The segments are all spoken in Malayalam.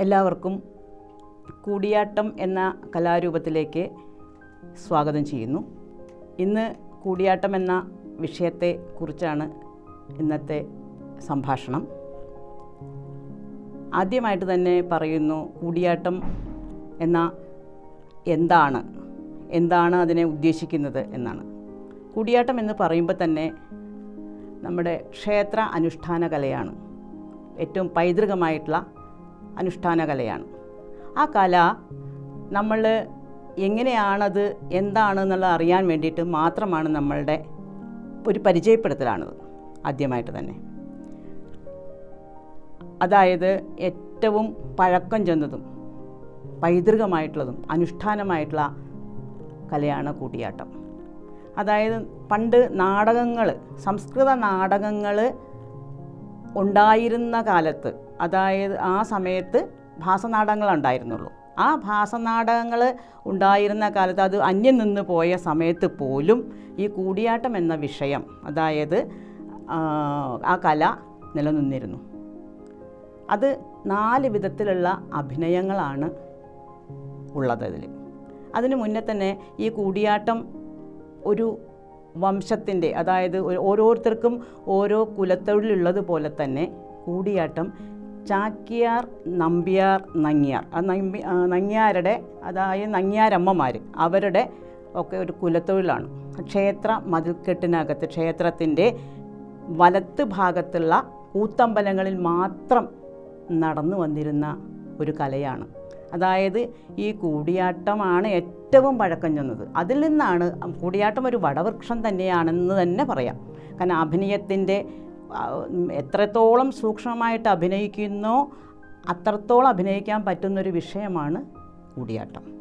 എല്ലാവർക്കും കൂടിയാട്ടം എന്ന കലാരൂപത്തിലേക്ക് സ്വാഗതം ചെയ്യുന്നു. ഇന്ന് കൂടിയാട്ടം എന്ന വിഷയത്തെ കുറിച്ചാണ് ഇന്നത്തെ സംഭാഷണം. ആദ്യമായിട്ട് തന്നെ പറയുന്നു കൂടിയാട്ടം എന്ന എന്താണ്? എന്താണ് അതിനെ ഉദ്ദേശിക്കുന്നത് എന്നാണ്. കൂടിയാട്ടം എന്ന് പറയുമ്പോൾ തന്നെ നമ്മുടെ ക്ഷേത്ര അനുഷ്ഠാന കലയാണ് ഏറ്റവും പൈതൃകമായിട്ടുള്ള അനുഷ്ഠാന കലയാണ് ആ കല നമ്മൾ എങ്ങനെയാണത് എന്താണെന്നുള്ളത് അറിയാൻ വേണ്ടിയിട്ട് മാത്രമാണ് നമ്മളുടെ ഒരു പരിചയപ്പെടുത്തലാണത് ആദ്യമായിട്ട് തന്നെ. അതായത് ഏറ്റവും പഴക്കം ചെന്നതും പൈതൃകമായിട്ടുള്ളതും അനുഷ്ഠാനമായിട്ടുള്ള കലയാണ് കൂടിയാട്ടം അതായത് പണ്ട് നാടകങ്ങൾ സംസ്കൃത നാടകങ്ങൾ ഉണ്ടായിരുന്ന കാലത്ത് അതായത് ആ സമയത്ത് ഭാസനാടകങ്ങൾ ഉണ്ടായിരുന്നുള്ളൂ ആ ഭാസനാടകങ്ങൾ ഉണ്ടായിരുന്ന കാലത്ത് അത് അന്യം നിന്ന് പോയ സമയത്ത് പോലും ഈ കൂടിയാട്ടം എന്ന വിഷയം അതായത് ആ, കല നിലനിന്നിരുന്നു. അത് നാല് വിധത്തിലുള്ള അഭിനയങ്ങളാണ് ഉള്ളത് അതിൽ അതിന് മുന്നേ തന്നെ ഈ കൂടിയാട്ടം ഒരു വംശത്തിന്റെ അതായത് ഓരോരുത്തർക്കും ഓരോ കുലത്തൊഴിലുള്ളത് പോലെ തന്നെ കൂടിയാട്ടം ചാക്കിയാർ നമ്പ്യാർ നങ്ങ്യാർ. ആ നമ്പി നങ്ങ്യാരുടെ അതായത് നങ്ങ്യാരമ്മമാർ അവരുടെ ഒക്കെ ഒരു കുലത്തൊഴിലാണ്. ക്ഷേത്ര മതിൽക്കെട്ടിനകത്ത് ക്ഷേത്രത്തിന്റെ വലത്ത് ഭാഗത്തുള്ള കൂത്തമ്പലങ്ങളിൽ മാത്രം നടന്നു വന്നിരുന്ന ഒരു കലയാണ് അതായത് ഈ കൂടിയാട്ടമാണ് ഏറ്റവും പഴക്കം ചെന്നത്. അതിൽ നിന്നാണ് കൂടിയാട്ടം ഒരു വടവൃക്ഷം തന്നെയാണെന്ന് തന്നെ പറയാം. കാരണം അഭിനയത്തിന്റെ എത്രത്തോളം സൂക്ഷ്മമായിട്ട് അഭിനയിക്കുന്നോ അത്രത്തോളം അഭിനയിക്കാൻ പറ്റുന്നൊരു വിഷയമാണ് കൂടിയാട്ടം.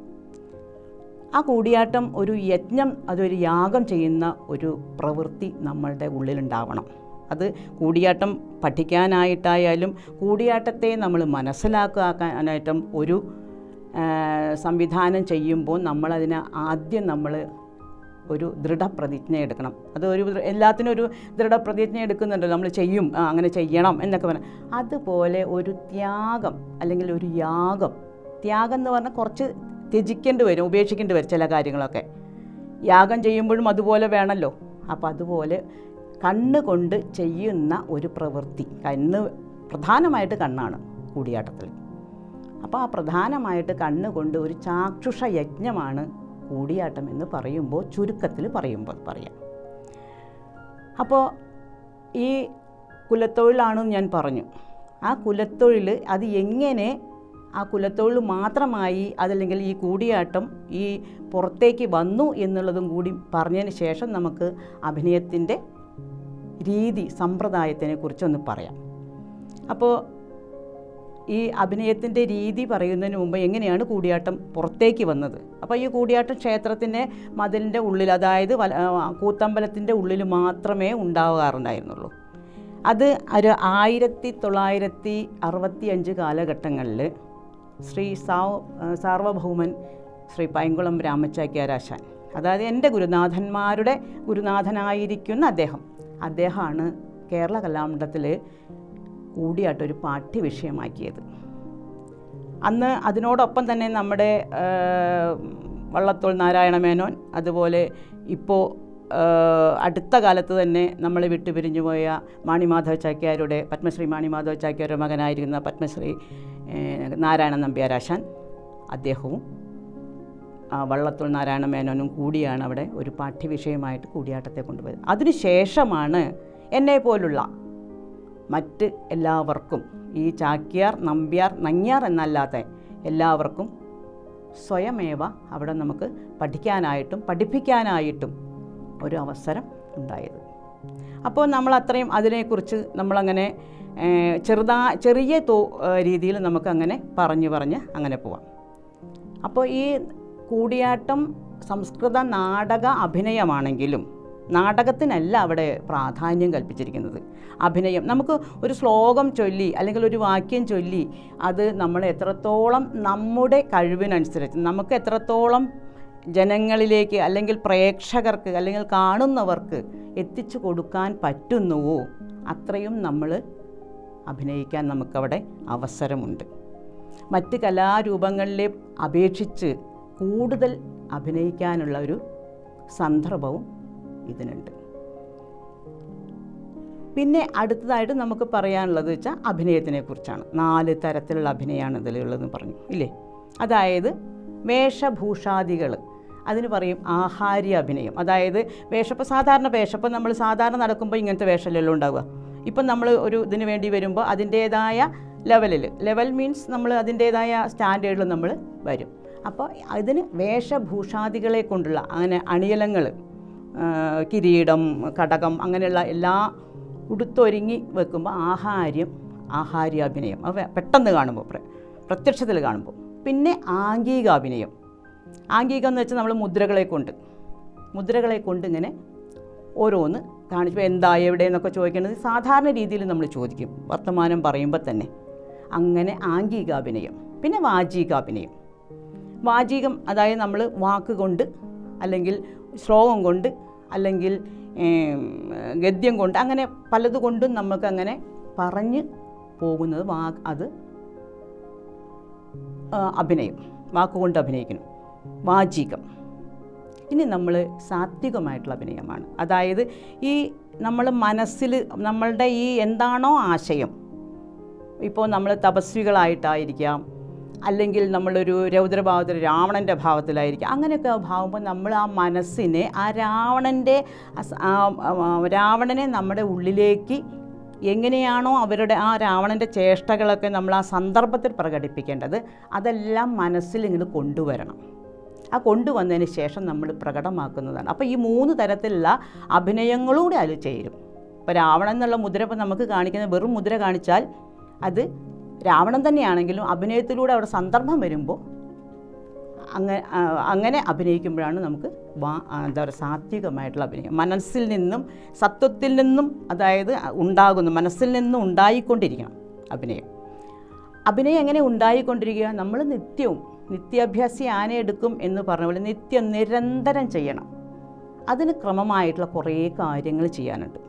ആ കൂടിയാട്ടം ഒരു യജ്ഞം അതൊരു യാഗം ചെയ്യുന്ന ഒരു പ്രവൃത്തി നമ്മളുടെ ഉള്ളിലുണ്ടാവണം. അത് കൂടിയാട്ടം പഠിക്കാനായിട്ടായാലും കൂടിയാട്ടത്തെ നമ്മൾ മനസ്സിലാക്കാനായിട്ടും ഒരു സംവിധാനം ചെയ്യുമ്പോൾ നമ്മളതിന് ആദ്യം നമ്മൾ ഒരു ദൃഢപ്രതിജ്ഞ എടുക്കണം. അത് ഒരു എല്ലാത്തിനും ഒരു ദൃഢപ്രതിജ്ഞ എടുക്കുന്നുണ്ടല്ലോ. നമ്മൾ ചെയ്യും അങ്ങനെ ചെയ്യണം എന്നൊക്കെ പറഞ്ഞാൽ അതുപോലെ ഒരു ത്യാഗം അല്ലെങ്കിൽ ഒരു യാഗം. ത്യാഗം എന്ന് പറഞ്ഞാൽ കുറച്ച് ത്യജിക്കേണ്ടി വരും ഉപേക്ഷിക്കേണ്ടി വരും ചില കാര്യങ്ങളൊക്കെ. യാഗം ചെയ്യുമ്പോഴും അതുപോലെ വേണമല്ലോ. അപ്പോൾ അതുപോലെ കണ്ണ് കൊണ്ട് ചെയ്യുന്ന ഒരു പ്രവൃത്തി. കണ്ണ് പ്രധാനമായിട്ട് കണ്ണാണ് കൂടിയാട്ടത്തിൽ. അപ്പോൾ ആ പ്രധാനമായിട്ട് കണ്ണ് കൊണ്ട് ഒരു ചാക്ഷുഷ യജ്ഞമാണ് കൂടിയാട്ടം എന്ന് പറയുമ്പോൾ ചുരുക്കത്തിൽ പറയുമ്പോൾ പറയാം. അപ്പോൾ ഈ കുലത്തൊഴിലാണെന്ന് ഞാൻ പറഞ്ഞു. ആ കുലത്തൊഴിൽ അത് എങ്ങനെ ആ കുലത്തൊഴിൽ മാത്രമായി അതല്ലെങ്കിൽ ഈ കൂടിയാട്ടം ഈ പുറത്തേക്ക് വന്നു എന്നുള്ളതും കൂടി പറഞ്ഞതിന് ശേഷം നമുക്ക് അഭിനയത്തിന്റെ രീതി സമ്പ്രദായത്തിനെ കുറിച്ചൊന്ന് പറയാം. അപ്പോൾ ഈ അഭിനയത്തിന്റെ രീതി പറയുന്നതിന് മുമ്പ് എങ്ങനെയാണ് കൂടിയാട്ടം പുറത്തേക്ക് വന്നത്? അപ്പോൾ ഈ കൂടിയാട്ടം ക്ഷേത്രത്തിന്റെ മതിലിന്റെ ഉള്ളിൽ അതായത് കൂത്തമ്പലത്തിന്റെ ഉള്ളിൽ മാത്രമേ ഉണ്ടാവാറുണ്ടായിരുന്നുള്ളൂ അത് ഒരു ആയിരത്തി തൊള്ളായിരത്തി അറുപത്തി അഞ്ച് കാലഘട്ടങ്ങളിൽ ശ്രീ സാവ് സാർവഭൗമൻ ശ്രീ പൈങ്കുളം രാമച്ചാക്യാരാശാൻ അതായത് എന്റെ ഗുരുനാഥന്മാരുടെ ഗുരുനാഥനായിരിക്കുന്ന അദ്ദേഹം അദ്ദേഹമാണ് കേരള കലാമണ്ഡലത്തിൽ കൂടിയാട്ടം ഒരു പാഠ്യ വിഷയമാക്കിയത് അന്ന് അതിനോടൊപ്പം തന്നെ നമ്മുടെ വള്ളത്തോൾ നാരായണ മേനോൻ അതുപോലെ ഇപ്പോൾ അടുത്ത കാലത്ത് തന്നെ നമ്മളെ വിട്ടുപിരിഞ്ഞു പോയ മാണിമാധവ ചാക്യാരുടെ പത്മശ്രീ മാണിമാധവ ചാക്യാരുടെ മകനായിരുന്ന പത്മശ്രീ നാരായണ നമ്പ്യാരാശാൻ അദ്ദേഹവും വള്ളത്തോൾ നാരായണ മേനോനും കൂടിയാണ് അവിടെ ഒരു പാഠ്യവിഷയമായിട്ട് കൂടിയാട്ടത്തെ കൊണ്ടുപോയത്. അതിനുശേഷമാണ് എന്നെ പോലുള്ള മറ്റ് എല്ലാവർക്കും ഈ ചാക്യാർ നമ്പ്യാർ നങ്ങ്യാർ എന്നല്ലാതെ എല്ലാവർക്കും സ്വയമേവ അവിടെ നമുക്ക് പഠിക്കാനായിട്ടും പഠിപ്പിക്കാനായിട്ടും ഒരു അവസരം ഉണ്ടായത്. അപ്പോൾ നമ്മൾ അത്രയും അതിനെക്കുറിച്ച് നമ്മളങ്ങനെ ചെറുതാ ചെറിയ തോ രീതിയിൽ നമുക്കങ്ങനെ പറഞ്ഞു പറഞ്ഞ് അങ്ങനെ പോവാം. അപ്പോൾ ഈ കൂടിയാട്ടം സംസ്കൃത നാടക അഭിനയമാണെങ്കിലും നാടകത്തിനല്ല അവിടെ പ്രാധാന്യം കൽപ്പിച്ചിരിക്കുന്നത്. അഭിനയം നമുക്ക് ഒരു ശ്ലോകം ചൊല്ലി അല്ലെങ്കിൽ ഒരു വാക്യം ചൊല്ലി അത് നമ്മൾ എത്രത്തോളം നമ്മുടെ കഴിവിനനുസരിച്ച് നമുക്ക് എത്രത്തോളം ജനങ്ങളിലേക്ക് അല്ലെങ്കിൽ പ്രേക്ഷകർക്ക് അല്ലെങ്കിൽ കാണുന്നവർക്ക് എത്തിച്ചു കൊടുക്കാൻ പറ്റുന്നുവോ അത്രയും നമ്മൾ അഭിനയിക്കാൻ നമുക്കവിടെ അവസരമുണ്ട്. മറ്റ് കലാരൂപങ്ങളിലെ അപേക്ഷിച്ച് കൂടുതൽ അഭിനയിക്കാനുള്ള ഒരു സന്ദർഭവും ഇതിനുണ്ട്. പിന്നെ അടുത്തതായിട്ട് നമുക്ക് പറയാനുള്ളത് വെച്ചാൽ അഭിനയത്തിനെ കുറിച്ചാണ്. നാല് തരത്തിലുള്ള അഭിനയമാണ് ഇതിലുള്ളതെന്ന് പറഞ്ഞു ഇല്ലേ? അതായത് വേഷഭൂഷാദികൾ അതിന് പറയും ആഹാര്യ അഭിനയം. അതായത് വേഷപ്പം സാധാരണ വേഷപ്പം നമ്മൾ സാധാരണ നടക്കുമ്പോൾ ഇങ്ങനത്തെ വേഷമല്ലല്ലോ ഉണ്ടാവുക. ഇപ്പം നമ്മൾ ഒരു ഇതിന് വേണ്ടി വരുമ്പോൾ അതിന്റേതായ ലെവലിൽ ലെവൽ മീൻസ് നമ്മൾ അതിന്റേതായ സ്റ്റാൻഡേർഡിൽ നമ്മൾ വരും. അപ്പോൾ അതിന് വേഷഭൂഷാദികളെ കൊണ്ടുള്ള അങ്ങനെ അണിയലങ്ങൾ കിരീടം കടകം അങ്ങനെയുള്ള എല്ലാ ഉടുത്തൊരുങ്ങി വെക്കുമ്പോൾ ആഹാര്യം ആഹാര്യാഭിനയം. അത് പെട്ടെന്ന് കാണുമ്പോൾ പ്രത്യക്ഷത്തിൽ കാണുമ്പോൾ പിന്നെ ആംഗികാഭിനയം. ആംഗികം എന്ന് വെച്ചാൽ നമ്മൾ മുദ്രകളെ കൊണ്ട്. മുദ്രകളെ കൊണ്ട് ഇങ്ങനെ ഓരോന്ന് കാണിച്ചു എന്താ എവിടെ എന്നൊക്കെ ചോദിക്കേണ്ടത് സാധാരണ രീതിയിൽ നമ്മൾ ചോദിക്കും. വർത്തമാനം പറയുമ്പോൾ തന്നെ. അങ്ങനെ ആംഗികാഭിനയം. പിന്നെ വാചികാഭിനയം. വാചികം അതായത് നമ്മൾ വാക്ക് കൊണ്ട് അല്ലെങ്കിൽ ശ്ലോകം കൊണ്ട് അല്ലെങ്കിൽ ഗദ്യം കൊണ്ട് അങ്ങനെ പലതുകൊണ്ടും നമുക്കങ്ങനെ പറഞ്ഞ് പോകുന്നത് വാ അത് അഭിനയം വാക്കുകൊണ്ട് അഭിനയിക്കുന്നു. വാചികം. ഇനി നമ്മൾ സാത്വികമായിട്ടുള്ള അഭിനയമാണ്. അതായത് ഈ നമ്മൾ മനസ്സിൽ നമ്മളുടെ ഈ എന്താണോ ആശയം. ഇപ്പോൾ നമ്മൾ തപസ്വികളായിട്ടായിരിക്കാം അല്ലെങ്കിൽ നമ്മളൊരു രൗദ്രഭാവത്തിൽ രാവണന്റെ ഭാവത്തിലായിരിക്കും. അങ്ങനെയൊക്കെ ഭാവുമ്പോൾ നമ്മൾ ആ മനസ്സിനെ ആ രാവണന്റെ രാവണനെ നമ്മുടെ ഉള്ളിലേക്ക് എങ്ങനെയാണോ അവരുടെ ആ രാവണന്റെ ചേഷ്ടകളൊക്കെ നമ്മൾ ആ സന്ദർഭത്തിൽ പ്രകടിപ്പിക്കേണ്ടത് അതെല്ലാം മനസ്സിൽ ഇങ്ങനെ കൊണ്ടുവരണം. ആ കൊണ്ടുവന്നതിന് ശേഷം നമ്മൾ പ്രകടമാക്കുന്നതാണ്. അപ്പോൾ ഈ മൂന്ന് തരത്തിലുള്ള അഭിനയങ്ങളൂടെ അതിൽ ചേരും. ഇപ്പോൾ രാവണൻ എന്നുള്ള മുദ്ര ഇപ്പോൾ നമുക്ക് കാണിക്കുന്ന വെറും മുദ്ര കാണിച്ചാൽ അത് രാവണൻ തന്നെയാണെങ്കിലും അഭിനയത്തിലൂടെ അവിടെ സന്ദർഭം വരുമ്പോൾ അങ്ങനെ അങ്ങനെ അഭിനയിക്കുമ്പോഴാണ് നമുക്ക് വാ എന്താ പറയുക സാത്വികമായിട്ടുള്ള അഭിനയം. മനസ്സിൽ നിന്നും സത്വത്തിൽ നിന്നും അതായത് ഉണ്ടാകുന്നു മനസ്സിൽ നിന്നും ഉണ്ടായിക്കൊണ്ടിരിക്കണം അഭിനയം. അഭിനയം എങ്ങനെ ഉണ്ടായിക്കൊണ്ടിരിക്കുക? നമ്മൾ നിത്യവും നിത്യാഭ്യാസി ആനയെടുക്കും എന്ന് പറഞ്ഞ പോലെ നിത്യം നിരന്തരം ചെയ്യണം. അതിന് ക്രമമായിട്ടുള്ള കുറേ കാര്യങ്ങൾ ചെയ്യാനുണ്ട്.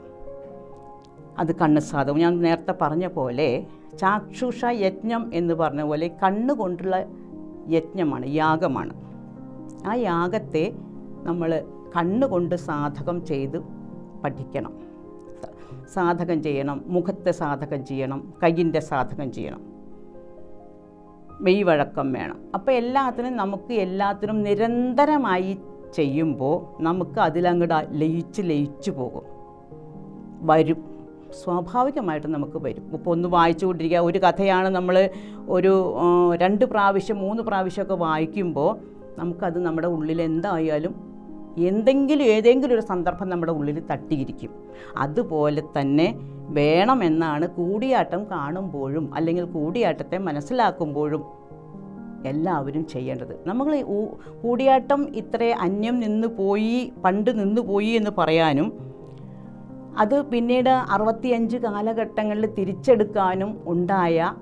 അത് കണ്ണ് സാധകം ഞാൻ നേരത്തെ പറഞ്ഞ പോലെ ചാക്ഷുഷ യജ്ഞം എന്ന് പറഞ്ഞ പോലെ കണ്ണുകൊണ്ടുള്ള യജ്ഞമാണ് യാഗമാണ്. ആ യാഗത്തെ നമ്മൾ കണ്ണുകൊണ്ട് സാധകം ചെയ്ത് പഠിക്കണം. സാധകം ചെയ്യണം മുഖത്തെ സാധകം ചെയ്യണം കയ്യിന്റെ സാധകം ചെയ്യണം. മെയ്വഴക്കം വേണം. അപ്പോൾ എല്ലാത്തിനും നമുക്ക് എല്ലാത്തിനും നിരന്തരമായി ചെയ്യുമ്പോൾ നമുക്ക് അതിലങ്ങോട്ട് ലയിച്ച് ലയിച്ചു പോകും. വരും. സ്വാഭാവികമായിട്ട് നമുക്ക് വരും. ഇപ്പോൾ ഒന്ന് വായിച്ചുകൊണ്ടിരിക്കുക. ഒരു കഥയാണ് നമ്മൾ ഒരു രണ്ട് പ്രാവശ്യം മൂന്ന് പ്രാവശ്യമൊക്കെ വായിക്കുമ്പോൾ നമുക്കത് നമ്മുടെ ഉള്ളിൽ എന്തായാലും എന്തെങ്കിലും ഏതെങ്കിലും ഒരു സന്ദർഭം നമ്മുടെ ഉള്ളിൽ തട്ടിയിരിക്കും. അതുപോലെ തന്നെ വേണമെന്നാണ് കൂടിയാട്ടം കാണുമ്പോഴും അല്ലെങ്കിൽ കൂടിയാട്ടത്തെ മനസ്സിലാക്കുമ്പോഴും എല്ലാവരും ചെയ്യേണ്ടത്. നമ്മൾ കൂടിയാട്ടം ഇത്ര അന്യം നിന്ന് പോയി പണ്ട് നിന്ന് പോയി എന്ന് പറയാനും അത് പിന്നീട് അറുപത്തിയഞ്ച് കാലഘട്ടങ്ങളിൽ തിരിച്ചെടുക്കാനും ഉണ്ടായ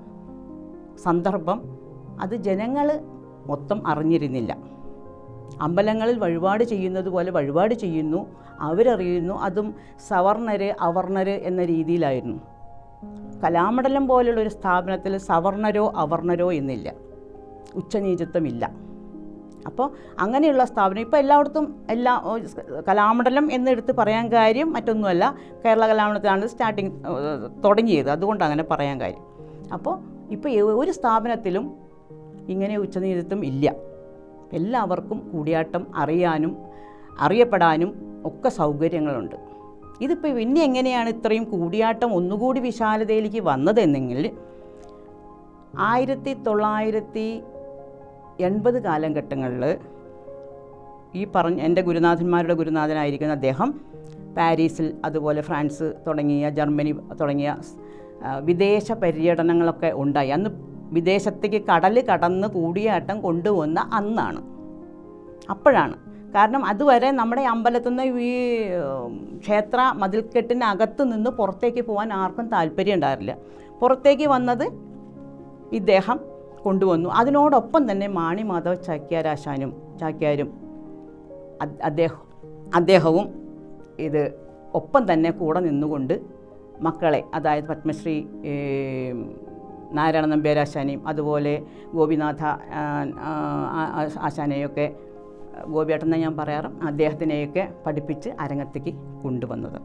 സന്ദർഭം അത് ജനങ്ങൾ മൊത്തം അറിഞ്ഞിരുന്നില്ല. അമ്പലങ്ങളിൽ വഴിപാട് ചെയ്യുന്നത് പോലെ വഴിപാട് ചെയ്യുന്നു അവരറിയുന്നു അതും സവർണര് അവർണര് എന്ന രീതിയിലായിരുന്നു. കലാമണ്ഡലം പോലുള്ള ഒരു സ്ഥാപനത്തിൽ സവർണരോ അവർണരോ എന്നില്ല. ഉച്ചനീചത്വമില്ല. അപ്പോൾ അങ്ങനെയുള്ള സ്ഥാപനം. ഇപ്പോൾ എല്ലായിടത്തും എല്ലാ കലാമണ്ഡലം എന്നെടുത്ത് പറയാൻ കാര്യം മറ്റൊന്നുമല്ല. കേരള കലാമണ്ഡലത്തിലാണ് സ്റ്റാർട്ടിങ് തുടങ്ങിയത്. അതുകൊണ്ട് അങ്ങനെ പറയാൻ കാര്യം. അപ്പോൾ ഇപ്പോൾ ഒരു സ്ഥാപനത്തിലും ഇങ്ങനെ ഉച്ചനീതിത്വം ഇല്ല. എല്ലാവർക്കും കൂടിയാട്ടം അറിയാനും അറിയപ്പെടാനും ഒക്കെ സൗകര്യങ്ങളുണ്ട്. ഇതിപ്പോൾ പിന്നെ എങ്ങനെയാണ് ഇത്രയും കൂടിയാട്ടം ഒന്നുകൂടി വിശാലതയിലേക്ക് വന്നതെന്നെങ്കിൽ ആയിരത്തി തൊള്ളായിരത്തി എൺപത് കാലഘട്ടങ്ങളിൽ ഈ പറഞ്ഞ എന്റെ ഗുരുനാഥന്മാരുടെ ഗുരുനാഥനായിരിക്കുന്ന അദ്ദേഹം പാരീസിൽ അതുപോലെ ഫ്രാൻസ് തുടങ്ങിയ ജർമ്മനി തുടങ്ങിയ വിദേശ പര്യടനങ്ങളൊക്കെ ഉണ്ടായി. അന്ന് വിദേശത്തേക്ക് കടൽ കടന്ന് കൂടിയാട്ടം കൊണ്ടുവന്ന അന്നാണ്. അപ്പോഴാണ്. കാരണം അതുവരെ നമ്മുടെ അമ്പലത്തിൽ നിന്ന് ഈ ക്ഷേത്ര മതിൽക്കെട്ടിനകത്ത് നിന്ന് പുറത്തേക്ക് പോകാൻ ആർക്കും താല്പര്യം ഉണ്ടായിരുന്നില്ല. പുറത്തേക്ക് വന്നത് ഇദ്ദേഹം കൊണ്ടുവന്നു. അതിനോടൊപ്പം തന്നെ മാണി മാധവ് ചാക്യാരാശാനും ചാക്യാരും അദ്- അദ്ദേഹം അദ്ദേഹവും ഇത് ഒപ്പം തന്നെ കൂടെ നിന്നുകൊണ്ട് മക്കളെ അതായത് പത്മശ്രീ നാരായണ നമ്പ്യാരാശാനെയും അതുപോലെ ഗോപിനാഥ ആശാനെയൊക്കെ ഗോപിയേട്ടെന്ന് ഞാൻ പറയാറ് അദ്ദേഹത്തിനെയൊക്കെ പഠിപ്പിച്ച് അരങ്ങത്തേക്ക് കൊണ്ടുവന്നത്.